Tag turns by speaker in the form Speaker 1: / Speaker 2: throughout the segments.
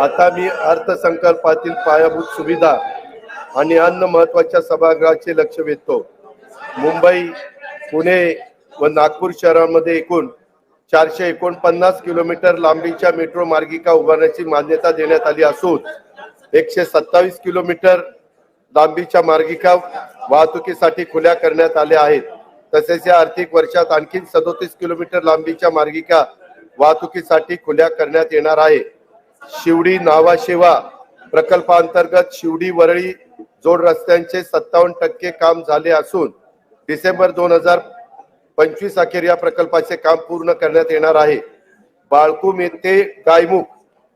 Speaker 1: आता मी अर्थसंकल्पातील पायाभूत सुविधा आणि अन्य महत्त्वाच्या सभागृहाचे लक्ष वेधतो. मुंबई पुणे व नागपूर शहरामध्ये एकूण चारशे एकोणपन्नास किलोमीटर लांबीच्या मेट्रो मार्गिका उभारण्याची मान्यता देण्यात आली असून एकशे सत्तावीस किलोमीटर लांबीच्या मार्गिका वाहतुकीसाठी खुल्या करण्यात आल्या आहेत. तसेच या आर्थिक वर्षात आणखी सदोतीस किलोमीटर लांबीच्या मार्गिका वाहतुकीसाठी खुल्या करण्यात येणार आहे. शिवडी नावाशेवा प्रकल्पांतर्गत शिवडी वरळी जोड रस्त्यांचे सत्तावन्न टक्के काम झाले असून डिसेंबर दोन हजार पंचवीस अखेर या प्रकल्पाचे काम पूर्ण करण्यात येणार आहे. बाळकुम येथे गायमुख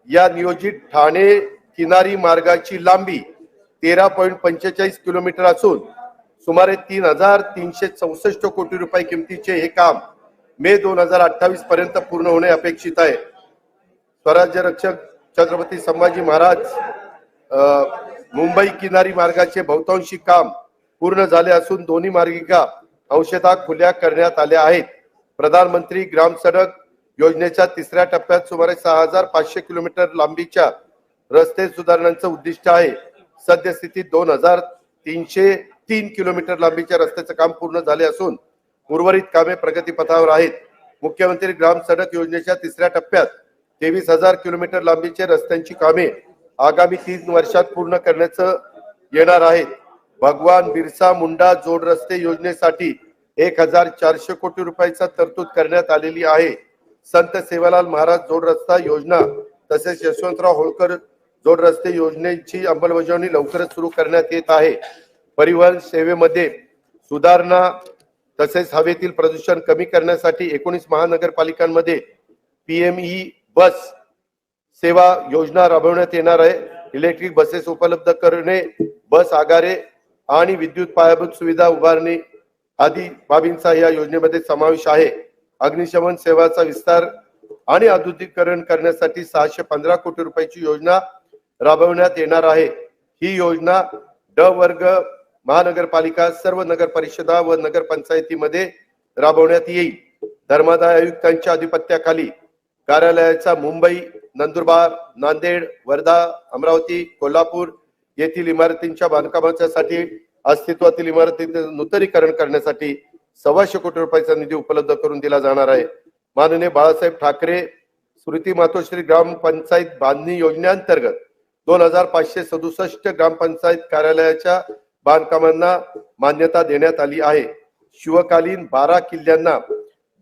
Speaker 1: या नियोजित ठाणे किनारी मार्गाची लांबी तेरा पॉईंट पंचेचाळीस किलोमीटर असून सुमारे तीन हजार तीनशे चौसष्ट कोटी रुपये किमतीचे हे काम मे दोन हजार अठ्ठावीस पर्यंत पूर्ण होणे अपेक्षित आहे. स्वराज्य रक्षक छत्रपती संभाजी महाराज मुंबई किनारी मार्गाचे बहुतांशी काम पूर्ण झाले असून दोन्ही मार्गिका अंशतः खुल्या करण्यात आल्या आहेत. प्रधानमंत्री ग्राम सडक योजनेच्या तिसऱ्या टप्प्यात सुमारे सहा हजार पाचशे किलोमीटर लांबीच्या रस्ते सुधारणांचं उद्दिष्ट आहे. सद्यस्थितीत दोन हजार तीनशे तीन किलोमीटर लांबीच्या रस्त्याचं काम पूर्ण झाले असून उर्वरित कामे प्रगतीपथावर आहेत. मुख्यमंत्री ग्राम सडक योजनेच्या तिसऱ्या टप्प्यात तेवीस हजार किलोमीटर लांबीचे रस्त्यांची कामे आगामी तीन वर्षात पूर्ण करण्याचं येणार आहे भगवान बिरसा मुंडा जोड रस्ते योजनेसाठी एक हजार चारशे कोटी रुपयाचा तरतूद करण्यात आलेली आहे. संत सेवालाल महाराज जोड रस्ता योजना तसेच यशवंतराव होळकर जोड रस्ते योजनेची अंमलबजावणी लवकरच सुरू करण्यात येत आहे. परिवहन सेवेमध्ये सुधारणा तसेच हवेतील प्रदूषण कमी करण्यासाठी एकोणीस महानगरपालिकांमध्ये पीएमई बस सेवा योजना राबवण्यात येणार आहे. इलेक्ट्रिक बसेस उपलब्ध करणे बस आगारे आणि विद्युत पायाभूत सुविधा उभारणी आदी बाबींचा या योजनेमध्ये समावेश आहे. अग्निशमन सेवाचा विस्तार आणि आधुनिकीकरण करण्यासाठी सहाशे पंधरा कोटी रुपयाची योजना राबवण्यात येणार आहे. ही योजना ड वर्ग महानगरपालिका सर्व नगर परिषदा व नगर पंचायतीमध्ये राबवण्यात येईल. धर्मादाय आयुक्तांच्या अधिपत्याखाली कार्यालयाचा मुंबई नंदुरबार नांदेड वर्धा अमरावती कोल्हापूर येथील इमारतींच्या बांधकामाच्यासाठी अस्तित्वातील इमारतींचे नूतनीकरण करण्यासाठी सव्वाशे कोटी रुपयाचा निधी उपलब्ध करून दिला जाणार आहे. माननीय बाळासाहेब ठाकरे स्मृती मातोश्री ग्रामपंचायत बांधणी योजनेअंतर्गत दोन हजार पाचशे सदुसष्ट ग्रामपंचायत कार्यालयाच्या बांधकामांना मान्यता देण्यात आली आहे. शिवकालीन बारा किल्ल्यांना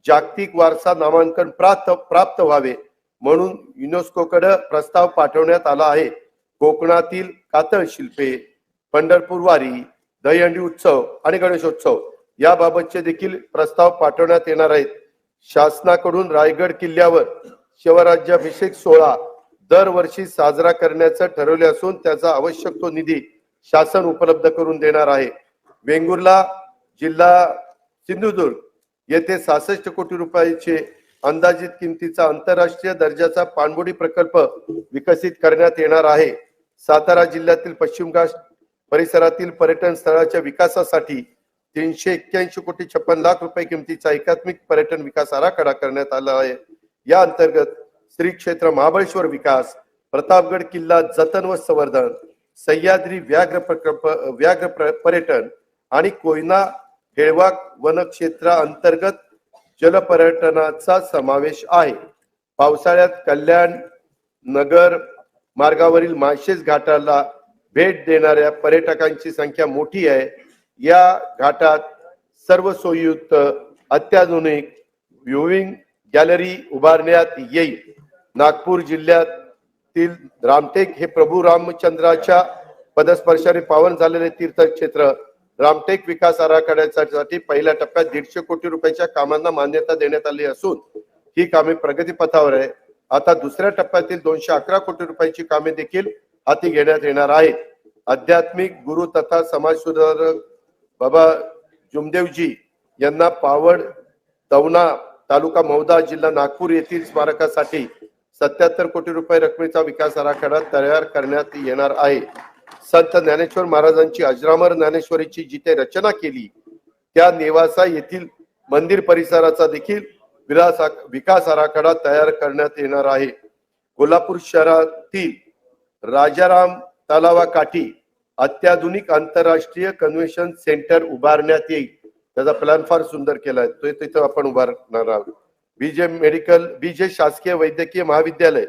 Speaker 1: जागतिक वारसा नामांकन प्राप्त प्राप्त व्हावे म्हणून युनेस्कोकडे प्रस्ताव पाठवण्यात आला आहे. कोकणातील कातळ शिल्पे पंढरपूर वारी दहीहंडी उत्सव आणि गणेशोत्सव याबाबतचे देखील प्रस्ताव पाठवण्यात येणार आहेत. शासनाकडून रायगड किल्ल्यावर शिवराज्याभिषेक सोहळा दरवर्षी साजरा करण्याचं ठरवले असून त्याचा आवश्यक तो निधी शासन उपलब्ध करून देणार आहे. वेंगुर्ला जिल्हा सिंधुदुर्ग येथे सहासष्ट कोटी रुपयाचे अंदाजित किमतीचा आंतरराष्ट्रीय दर्जाचा पाणबुडी प्रकल्प विकसित करण्यात येणार आहे. सातारा जिल्ह्यातील पश्चिम घाट परिसरातील पर्यटन स्थळाच्या विकासासाठी तीनशे एक्क्याऐंशी कोटी छप्पन लाख रुपये किमतीचा एकात्मिक पर्यटन विकास आराखडा करण्यात आला आहे. या अंतर्गत श्री क्षेत्र महाबळेश्वर विकास प्रतापगड किल्ला जतन व संवर्धन सह्याद्री व्याघ्र प्रकल्प व्याघ्र पर्यटन आणि कोयना हेळवाक वनक्षेत्रा अंतर्गत जलपर्यटनाचा समावेश आहे. पावसाळ्यात कल्याण नगर मार्गावरील माळशेज घाटाला भेट देणाऱ्या पर्यटकांची संख्या मोठी आहे. या घाटात सर्व सोयीयुक्त अत्याधुनिक व्ह्युईंग गॅलरी उभारण्यात येईल. नागपूर जिल्ह्यातील रामटेक हे प्रभू रामचंद्राच्या पदस्पर्शाने पावन झालेले तीर्थक्षेत्र रामटेक विकास आराखड्यासाठी पहिल्या टप्प्यात दीडशे कोटी रुपयाच्या कामांना मान्यता देण्यात आली असून ही कामे प्रगतीपथावर आहे. आता दुसऱ्या टप्प्यातील दोनशे अकरा कोटी रुपयाची कामे देखील हाती घेण्यात येणार आहेत. आध्यात्मिक गुरु तथा समाज सुधारक बाबा जुमदेवजी यांना पावड दौना तालुका मौदा जिल्हा नागपूर येथील स्मारकासाठी सत्याहत्तर कोटी रुपये रकमेचा विकास आराखडा तयार करण्यात येणार आहे. संत ज्ञानेश्वर महाराजांची अजरामर ज्ञानेश्वरीची जिथे रचना केली त्या नेवासा येथील मंदिर परिसराचा देखील विलास विकास आराखडा तयार करण्यात येणार आहे. कोल्हापूर शहरातील राजाराम तलावाकाठी अत्याधुनिक आंतरराष्ट्रीय कन्व्हेन्शन सेंटर उभारण्यात येईल. त्याचा प्लॅन फार सुंदर केलाय. तो तिथं आपण उभारणार आहोत. बीजे मेडिकल बीजे शासकीय वैद्यकीय महाविद्यालय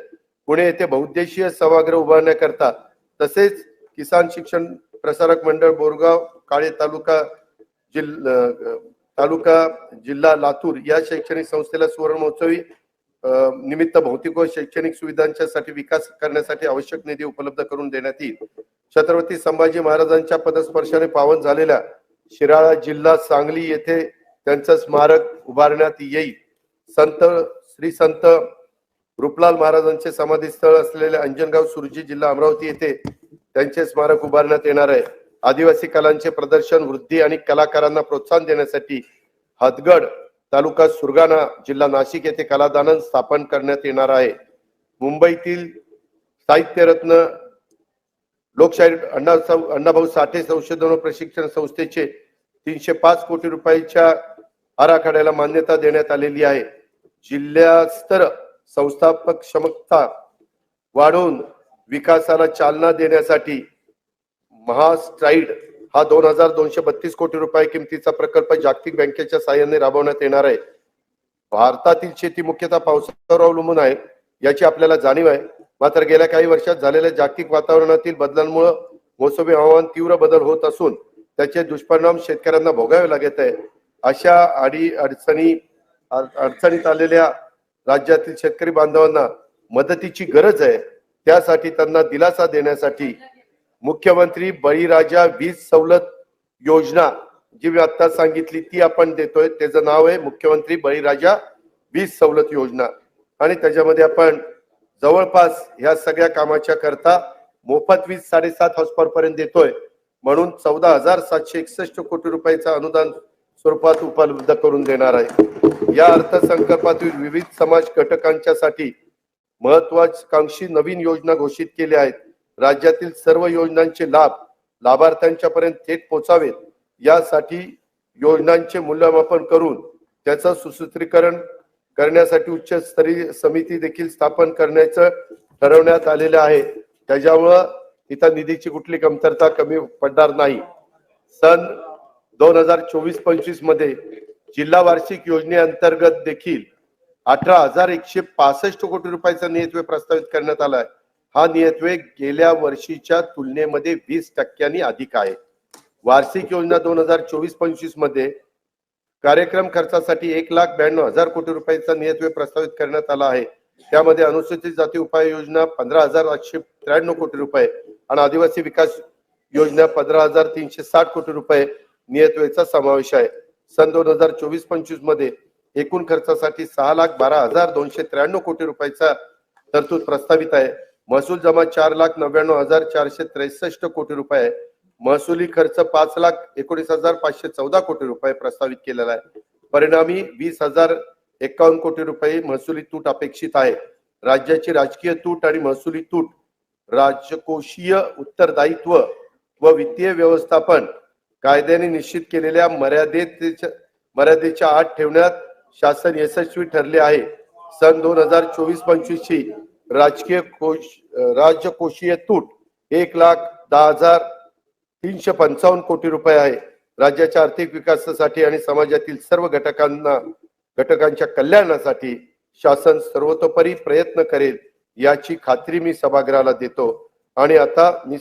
Speaker 1: पुणे येथे बहुद्देशीय सभागृह उभारण्याकरता तसेच किसान शिक्षण प्रसारक मंडळ बोरगाव काळे तालुका जिल्हा तालुका जिल्हा लातूर या शैक्षणिक संस्थेला सुवर्ण महोत्सवी निमित्त भौतिक व शैक्षणिक सुविधांच्या साठी विकास करण्यासाठी आवश्यक निधी उपलब्ध करून देण्यात येईल. छत्रपती संभाजी महाराजांच्या पदस्पर्शाने पावन झालेल्या शिराळा जिल्हा सांगली येथे त्यांचं स्मारक उभारण्यात येईल. संत श्री संत रूपलाल महाराजांचे समाधीस्थळ असलेले अंजनगाव सुरजी जिल्हा अमरावती येथे त्यांचे स्मारक उभारण्यात येणार आहे. आदिवासी कलांचे प्रदर्शन वृद्धी आणि कलाकारांना प्रोत्साहन देण्यासाठी हदगड तालुका सुरगाणा जिल्हा नाशिक येथे कलादालन स्थापन करण्यात येणार आहे. मुंबईतील साहित्यरत्न लोकशाही अण्णा अण्णाभाऊ साठे संशोधन व प्रशिक्षण संस्थेचे तीनशे पाच कोटी रुपयाच्या आराखड्याला मान्यता देण्यात आलेली आहे. जिल्हास्तर संस्थापक क्षमता वाढवून विकासाला चालना देण्यासाठी महास्ट्राईड हा दोन हजार दोनशे बत्तीस कोटी रुपये किमतीचा प्रकल्प जागतिक बँकेच्या साहाय्याने राबवण्यात येणार आहे. भारतातील शेती मुख्यतः पावसावर अवलंबून आहे याची आपल्याला जाणीव आहे. मात्र गेल्या काही वर्षात झालेल्या जागतिक वातावरणातील बदलांमुळे मोसमी हवामान तीव्र बदल होत असून त्याचे दुष्परिणाम शेतकऱ्यांना भोगावे लागत आहे. अशा अडी अडचणी अडचणीत आलेल्या राज्यातील शेतकरी बांधवांना मदतीची गरज आहे. त्यासाठी त्यांना दिलासा देण्यासाठी मुख्यमंत्री बळीराजा वीज सवलत योजना जी मी आता सांगितली ती आपण देतोय. त्याचं नाव आहे मुख्यमंत्री बळीराजा वीज सवलत योजना. आणि त्याच्यामध्ये आपण जवळपास ह्या सगळ्या कामाच्या करता मोफत वीज साडेसात हॉस्पर पर्यंत देतोय. म्हणून चौदा हजार सातशे एकसष्ट कोटी रुपयाचं अनुदान स्वरूपात उपलब्ध करून देणार आहे. या अर्थसंकल्पातील विविध समाज घटकांच्यासाठी महत्वाकांक्षी नवीन योजना घोषित केल्या आहेत. राज्यातील सर्व योजनांचे लाभ लाभार्थ्यांच्या पर्यंत थेट पोचावेत. यासाठी योजनांचे मूल्यमापन करून त्याचं सुसूत्रीकरण करण्यासाठी उच्च स्तरीय समिती देखील स्थापन करण्याचं ठरवण्यात आलेलं आहे. त्याच्यामुळं इथं निधीची कुठली कमतरता कमी पडणार नाही. सन दोन हजार चोवीस पंचवीसमध्ये जिल्हा वार्षिक योजनेअंतर्गत देखील अठरा हजार एकशे पासष्ट कोटी रुपयाचा नियतव्यय प्रस्तावित करण्यात आलाय. हा नियतव्यय गेल्या वर्षीच्या तुलनेमध्ये वीस टक्क्यांनी अधिक आहे. वार्षिक योजना दोन हजार चोवीस पंचवीसमध्ये कार्यक्रम खर्चासाठी एक लाख ब्याण्णव हजार कोटी रुपयाचा नियतव्यय प्रस्तावित करण्यात आला आहे. त्यामध्ये अनुसूचित जाती उपाय योजना पंधरा हजार आठशे त्र्याण्णव कोटी रुपये आणि आदिवासी विकास योजना पंधरा हजार तीनशे साठ कोटी रुपये नियतव्ययचा समावेश आहे. सन दोन हजार चोवीस पंचवीसमध्ये एकूण खर्चासाठी सहा लाख बारा हजार दोनशे त्र्याण्णव कोटी रुपयाचा तरतूद प्रस्तावित आहे. महसूल जमा चार लाख नव्याण्णव हजार चारशे त्रेसष्ट कोटी रुपये. महसुली खर्च पाच लाख एकोणीस हजार पाचशे चौदा कोटी रुपये प्रस्तावित केलेला आहे. परिणामी वीस हजार एकावन्न कोटी रुपये महसुली तूट अपेक्षित आहे. राज्याची राजकीय तूट आणि महसुली तूट राजकोषीय उत्तरदायित्व व वित्तीय व्यवस्थापन कायद्याने निश्चित केलेल्या मर्यादेच्या मर्यादेच्या आत ठेवण्यात शासन यशस्वी ठरले आहे. सन दोन हजार चोवीस पंचवीस ची राजकीय कोश राजकोषीय तूट एक लाख दहा हजार तीनशे पंचावन्न कोटी रुपये आहे. राज्याच्या आर्थिक विकासासाठी आणि समाजातील सर्व घटकांना घटकांच्या कल्याणासाठी शासन सर्वतोपरी प्रयत्न करेल याची खात्री मी सभागृहाला देतो. आणि आता मी